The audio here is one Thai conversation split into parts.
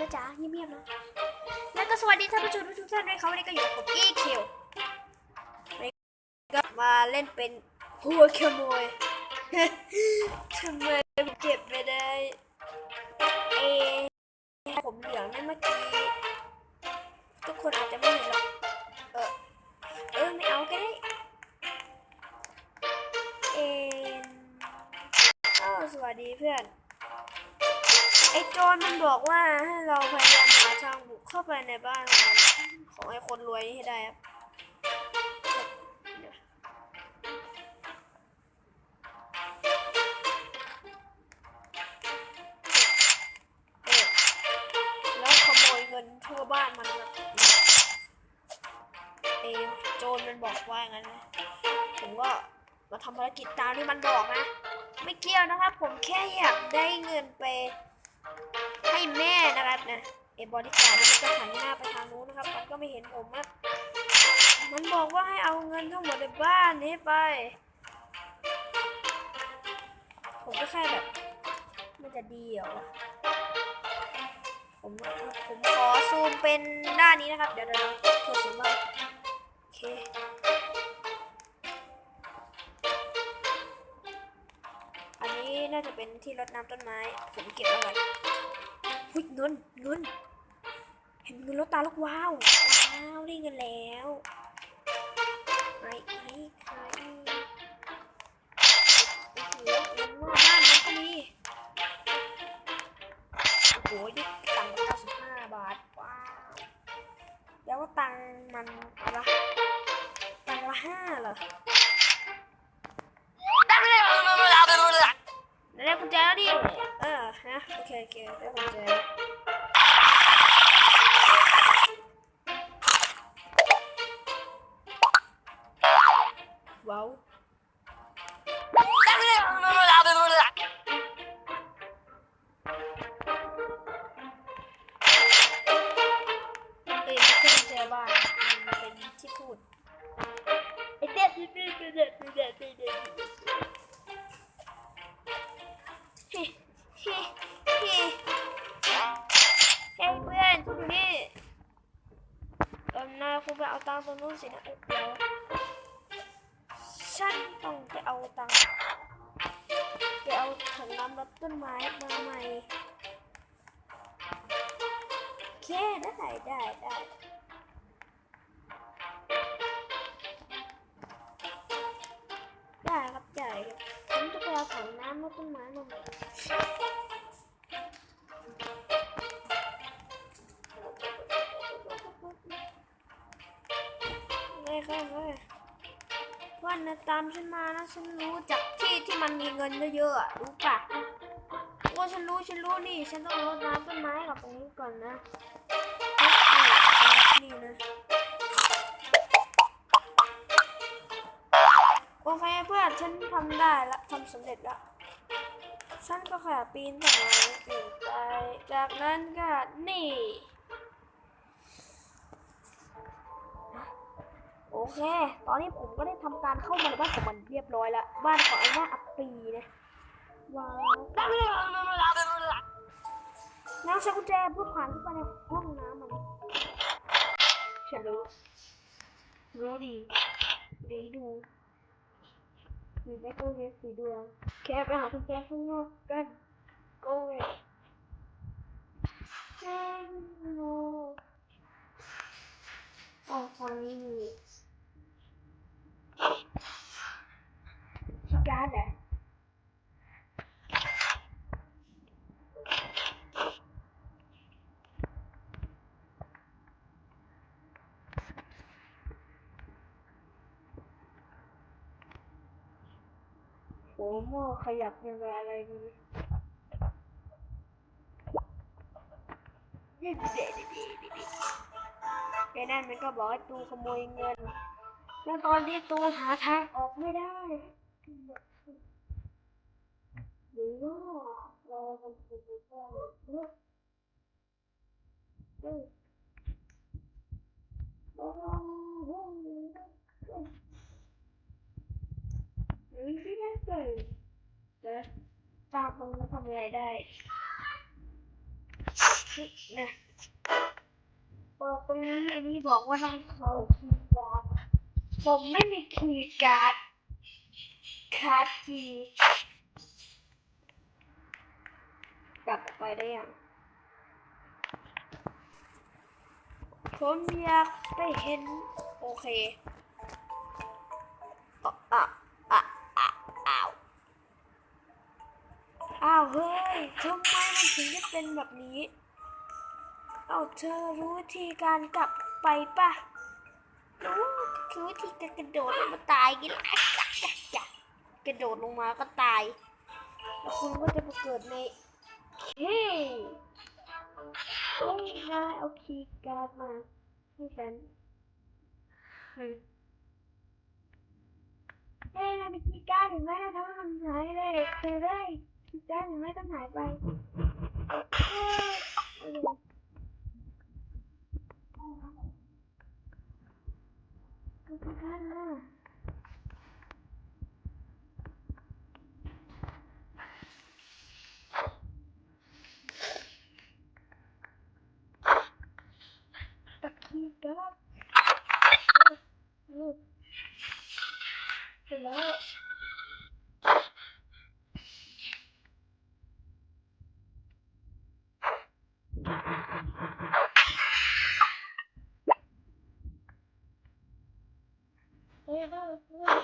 นะจ๊ะเงียบๆนะ แล้วก็สวัสดีท่านผู้ชมทุกท่านด้วยครับวันนี้ก็อยู่กับผมอีคิวก็มาเล่นเป็นหัวขโมยทำไมผมเก็บไม่ได้เอผมเหลืองนั่นเมื่อกี้ ทุกคนอาจจะไม่เห็นหรอก โจรมันบอกว่าให้เราพยายามหาทางบุกเข้าไปในบ้านของมันของไอ้คนรวยให้ได้ครับแล้วขโมยเงินทั่วบ้านมันครับเออโจรมันบอกว่างั้นนะผมก็มาทำภารกิจตามที่มันบอกนะ ไม่เกี่ยวนะครับ ผมแค่อยากได้เงินไป ให้แม่นะครับนะไอ้บริการดมันก็หันหน้าไปทางนู้นนะครับ มันก็ไม่เห็นผมนะมันบอกว่าให้เอาเงินทั้งหมดในบ้านนี้ไป ผมก็แค่แบบมันจะดีเหรอวะผมผมขอซูมเป็นด้านี้นะครับ เดี๋ยวเดี๋ยวเพื่อเสียงบ้างโอเค น่าจะเป็นที่รดน้ำต้นไม้ ผมเก็บเอาไว้หุ้ยเงินเงิน เห็นเงินรถตาลูกว้าว ว้าวได้เงินแล้ว แจแล้วดิ เออฮะโอเคโอเคได้กุญแจแล้วว้าวเอ้ยไม่ใช่กุญแจบ้านมันเป็นที่พูดไอ้เด็ดเด็ดเด็ดเด็ดเด็ดเด็ด รงนู้นสินะเดี๋ยวฉันต้องไปเอาตังค์ไปเอาถังน้ำรดต้นไม้มาใหม่โอเคได้ได้ได้ได้ครับได้ครับผมจะไปเอาถังน้ำรดต้นไม้มาใหม่ เลยค่ะเลยวันนะตามฉันมานะฉันรู้จักที่ที่มันมีเงินเยอะๆรู้ปะว่าฉันรู้ฉันรู้นี่ ฉันต้องรดน้ำต้นไม้กับตรงนี้ก่อนนะนี่นะโอเคเพื่อนฉันทำได้ละทำสำเร็จละฉันก็แค่ปีนต้นไม้ขึ้นไปจากนั้นก็นี่ เค ตอนนี้ผมก็ได้ทำการเข้ามาในบ้านของมันเรียบร้อยแล้ว บ้านของไอ้หน้าอัปปีนะว้าวน้ำใช้กุญแจเพื่อผ่านเข้าไปในห้องน้ำมันฉันรู้รู้ดีดีดูสีแม่ก็เรียกสีดวงแค่ไปหากุญแจข้างนอกกันโก้แค่โนโอ้ค นนี้มีที่การ์ดเหรอโอ้โหขยับยังไงอะไรนี่เด็ดเด็ดเด็ดเด็ดไอ้นั่นมันก็บอกให้ตูขโมยเงิน แล้วตอนนี้ตูหาทางออกไม่ได้ หรือว่าเราทำสิ่งที่ได้เพื่อเฮ้ยโอ้โหหรือที่ได้เกิดจะตามตรงทำอะไรได้นะบอกตรงนี้อันนี้บอกว่าต้องเอาคีย์การ์ดผมไม่มีคีย์การ์ด การ์ดคีย์ ไปได้ยังผมอยากไปเห็น โอเคอะอะอะอะอ้าว อ้าวเฮ้ยทำไมมันถึงได้เป็นแบบนี้ เอาเธอรู้วิธีการกลับไปปะรู้คือวิธีการกระโดดลงมาตายกินละจักจักจักระโดดลงมาก็ตาย แล้วคุณก็จะไปเกิดใน ฮ้ยโอ้ยนายเอาคีย์การ์ดมาให้ฉันเฮ้ยเฮ้ยนายมีคีย์การ์ดเห็นไหมนายทำให้มันหายเลยเธอได้คีย์การ์ดเห็นไหมต้องหายไปเฮ้ยเออก็คือกันนะตะกี้ก็เสร็จแล้ว เฮ้ยเฮ้ยเฮ้ย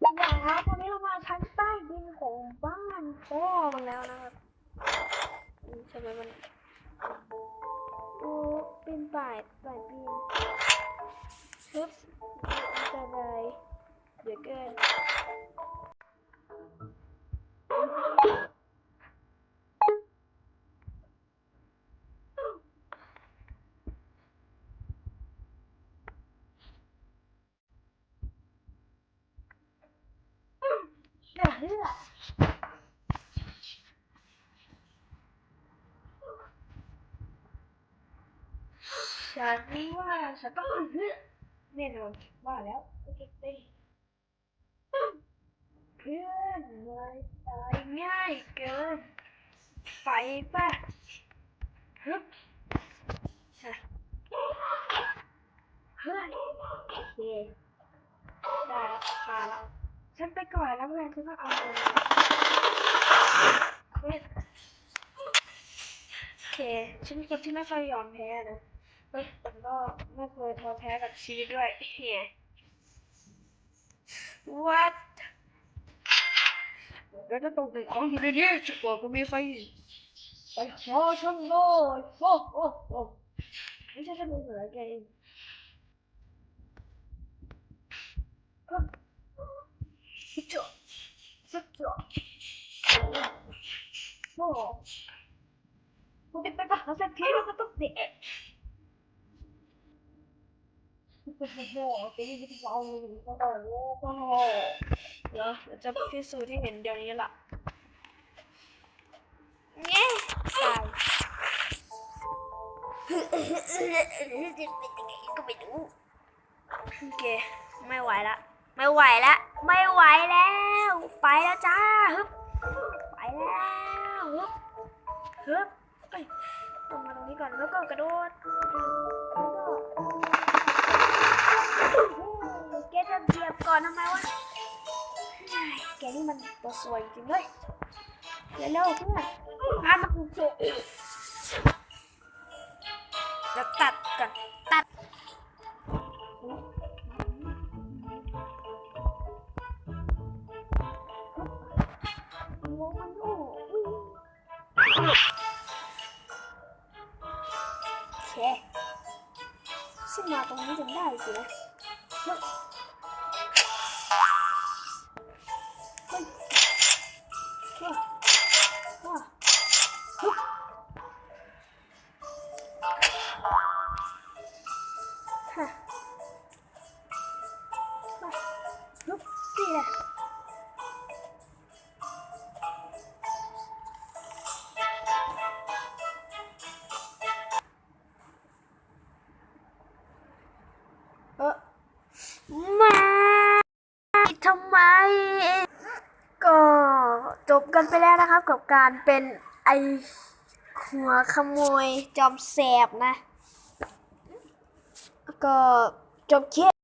อย่าตอนนี้เรามาชั้นใต้ดินของบ้านพ่อมันแล้วนะครับอืมทำไมมันโอ้ปีนป่ายป่ายปีนฮึบอันตรายเดี๋ยวเกินอย่าเหือฉั นว่าฉันต้องเหือแน่นอนว่าแล้วโอเคเต้เพื่อนเลยตายง่ายเกินไปป่ะฮึบฮะเฮ้ยโอเคได้แล้วมาแล้วฉันไปก่อนแล้วเพื่อนฉันต้องเอาเลยเฮ้ยโอเค ฉันเป็นคนที่ไม่เคยยอมแพ้นะ เฮ้ยแต่ก็ไม่เคยท้อแท้กับชีวิตด้วยเฮีย what แล้วจะตกตึกของอยู่ในนี้จะบอกก็มีไฟไปขอช่งโง่โอ้โอ้โอ้ไม่ใช่ฉันเป็นเหรอแกเองสุดยอดสุดยอดโอ้ผมเป็นไปปะเราสักทีเราก็ต้องเด็ก โอ้โหตีที่ เดี๋ยวจะพิสูจน์ให้เห็นเดี๋ยวนี้ล่ะเงี้ยตายเป็นยังไงก็ไม่รู้โอเคไม่ไหวละ ไม่ไหวละ ไม่ไหวแล้ว ไปแล้วจ้าฮึบไปแล้วฮึบฮึบเอ้ยต้องมาตรงนี้ก่อนแล้วก็กระโดด อนทำไมวะแกนี่มันตัวสวยจริงเลยเร็วๆเพื่อนอะมาคุยจะตัดกันตัดงงมันอยู่อุ๊ยโอเคขึ้นมาตรงนี้จนได้สินะ กันไปแล้วนะครับกับการเป็นไอหัวขโมยจอมแสบนะ ก็จบคลิป